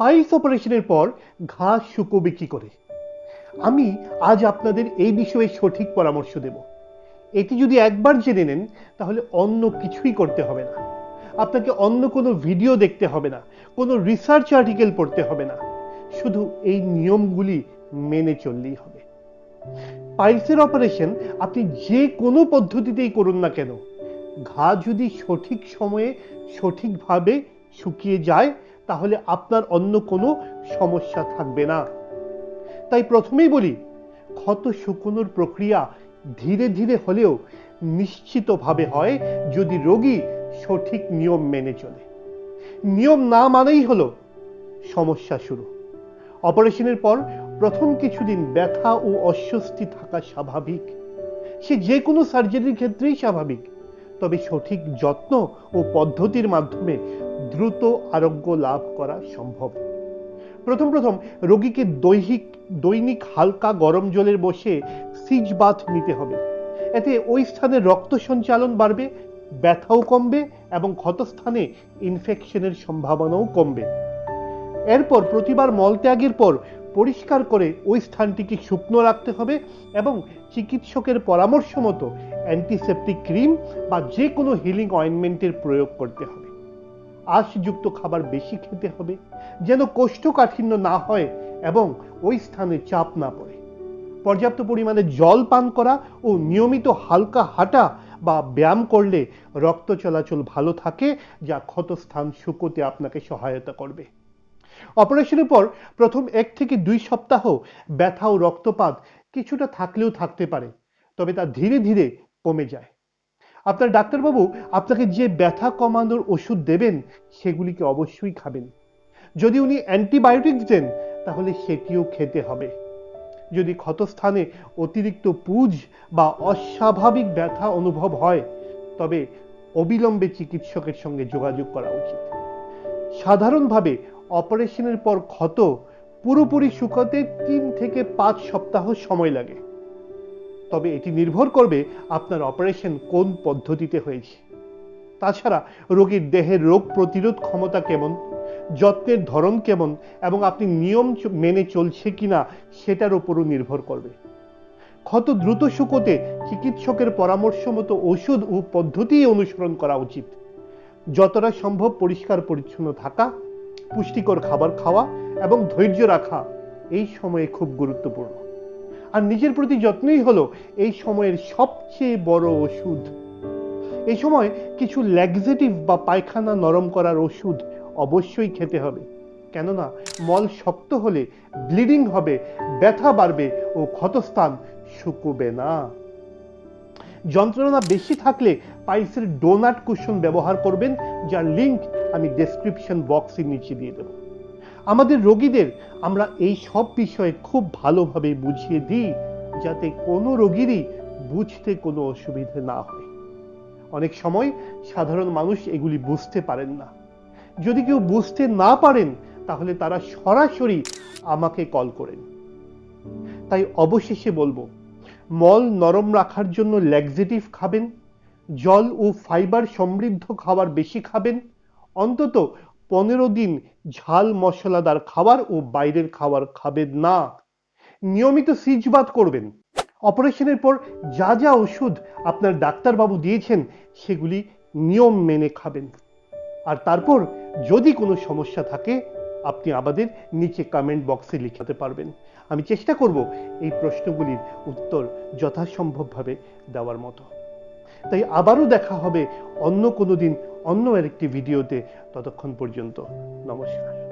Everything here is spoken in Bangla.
পাইলস অপারেশনের পর ঘা শুকোবে কি করে? আমি আজ আপনাদের এই বিষয়ে সঠিক পরামর্শ দেব। এটি যদি একবার জেনে নেন, তাহলে অন্য কিছুই করতে হবে না। আপনাকে অন্য কোনো ভিডিও দেখতে হবে না, কোনো রিসার্চ আর্টিকেল পড়তে হবে না। শুধু এই নিয়মগুলি মেনে চললেই হবে। পাইলসের অপারেশন আপনি যে কোনো পদ্ধতিতেই করুন না কেন, ঘা যদি সঠিক সময়ে সঠিকভাবে শুকিয়ে যায় তাহলে আপনার অন্য কোনো সমস্যা থাকবে না। তাই প্রথমেই বলি, ক্ষত শুকোনোর প্রক্রিয়া ধীরে ধীরে হলেও নিশ্চিতভাবে হয় যদি রোগী সঠিক নিয়ম মেনে চলে। নিয়ম না মানেই হলো সমস্যা শুরু। অপারেশনের পর প্রথম কিছুদিন ব্যথা ও অস্বস্তি থাকা স্বাভাবিক। সে যে কোনো সার্জারির ক্ষেত্রেই স্বাভাবিক। তবে সঠিক যত্ন ও পদ্ধতির মাধ্যমে দ্রুত আরোগ্য লাভ করা সম্ভব। প্রথম প্রথম রোগীকে দৈহিক, দৈনিক হালকা গরম জলের বসে সিজ বাথ নিতে হবে। এতে ওই স্থানে রক্ত সঞ্চালন বাড়বে, ব্যথাও কমবে এবং ক্ষতস্থানে ইনফেকশনের সম্ভাবনাও কমবে। এরপর প্রতিবার মলত্যাগের পর পরিষ্কার করে ওই স্থানটিকে শুকনো রাখতে হবে এবং চিকিৎসকের পরামর্শ মতো অ্যান্টিসেপটিক ক্রিম বা যে কোনো হিলিং অয়েনমেন্টের প্রয়োগ করতে হবে। আঁশযুক্ত খাবার বেশি খেতে হবে, যেন কোষ্ঠকাঠিন্য না হয় এবং ওই স্থানে চাপ না পড়ে। পর্যাপ্ত পরিমাণে জল পান করা ও নিয়মিত হালকা হাঁটা বা ব্যায়াম করলে রক্ত চলাচল ভালো থাকে, যা ক্ষতস্থান শুকোতে আপনাকে সহায়তা করবে। অপারেশনের পর প্রথম এক থেকে দুই সপ্তাহ ব্যথা ও রক্তপাত কিছুটা থাকলেও থাকতে পারে, তবে তা ধীরে ধীরে কমে যায়। আপনার ডাক্তারবাবু আপনাকে যে ব্যথা কমানোর ওষুধ দেবেন, সেগুলিকে অবশ্যই খাবেন। যদি উনি অ্যান্টিবায়োটিক দেন, তাহলে সেটিও খেতে হবে। যদি ক্ষতস্থানে অতিরিক্ত পুজ বা অস্বাভাবিক ব্যথা অনুভব হয়, তবে অবিলম্বে চিকিৎসকের সঙ্গে যোগাযোগ করা উচিত। সাধারণভাবে অপারেশনের পর ক্ষত পুরোপুরি শুকাতে তিন থেকে পাঁচ সপ্তাহ সময় লাগে। তবে এটি নির্ভর করবে আপনার অপারেশন কোন পদ্ধতিতে হয়েছে। তাছাড়া রোগীর দেহের রোগ প্রতিরোধ ক্ষমতা কেমন, যত্নের ধরন কেমন, এবং আপনি নিয়ম মেনে চলছে কিনা সেটার উপরও নির্ভর করবে। ক্ষত দ্রুত শুকোতে চিকিৎসকের পরামর্শ মতো ওষুধ ও পদ্ধতি অনুসরণ করা উচিত। যতটা সম্ভব পরিষ্কার পরিচ্ছন্ন থাকা, পুষ্টিকর খাবার খাওয়া এবং ধৈর্য রাখা, এই সময়ে খুব গুরুত্বপূর্ণ। আর নিজের প্রতি যত্নই হলো এই সময়ের সবচেয়ে বড় ওষুধ। এই সময় কিছু ল্যাক্সেটিভ বা পায়খানা নরম করার ওষুধ অবশ্যই খেতে হবে। কেননা, মল শক্ত হলে ব্লিডিং হবে, ব্যথা বাড়বে ও ক্ষতস্থান শুকোবে না। যন্ত্রণা বেশি থাকলে পাইলসের ডোনাট কুশন ব্যবহার করবেন, যার লিংক আমি ডেসক্রিপশন বক্সের নিচে দিয়ে দেবো। আমাদের রোগীদের আমরা এই সব বিষয়ে খুব ভালোভাবে বুঝিয়ে দিই, যাতে কোনো রোগীরই বুঝতে কোনো অসুবিধে না হয়। অনেক সময় সাধারণ মানুষ এগুলি বুঝতে পারেন না। যদি কেউ বুঝতে না পারেন, তাহলে তারা সরাসরি আমাকে কল করেন। তাই অবশেষে বলব, মল নরম রাখার জন্য ল্যাক্সেটিভ খাবেন, জল ও ফাইবার সমৃদ্ধ খাবার বেশি খাবেন, অন্তত পনেরো দিন ঝাল মশলাদার খাবার ও বাইরের খাবার খাবেন না। নিয়মিত সিজবাত করবেন। অপারেশনের পর যা যা ওষুধ আপনার ডাক্তারবাবু দিয়েছেন, সেগুলি নিয়ম মেনে খাবেন। আর তারপর যদি কোনো সমস্যা থাকে, আপনি আমাদের নিচে কমেন্ট বক্সে লিখাতে পারবেন। আমি চেষ্টা করব এই প্রশ্নগুলির উত্তর যথাসম্ভবভাবে দেওয়ার মতো। তাই আবারও দেখা হবে অন্য কোনো দিন অন্য আরেকটি ভিডিওতে ততক্ষণ পর্যন্ত নমস্কার।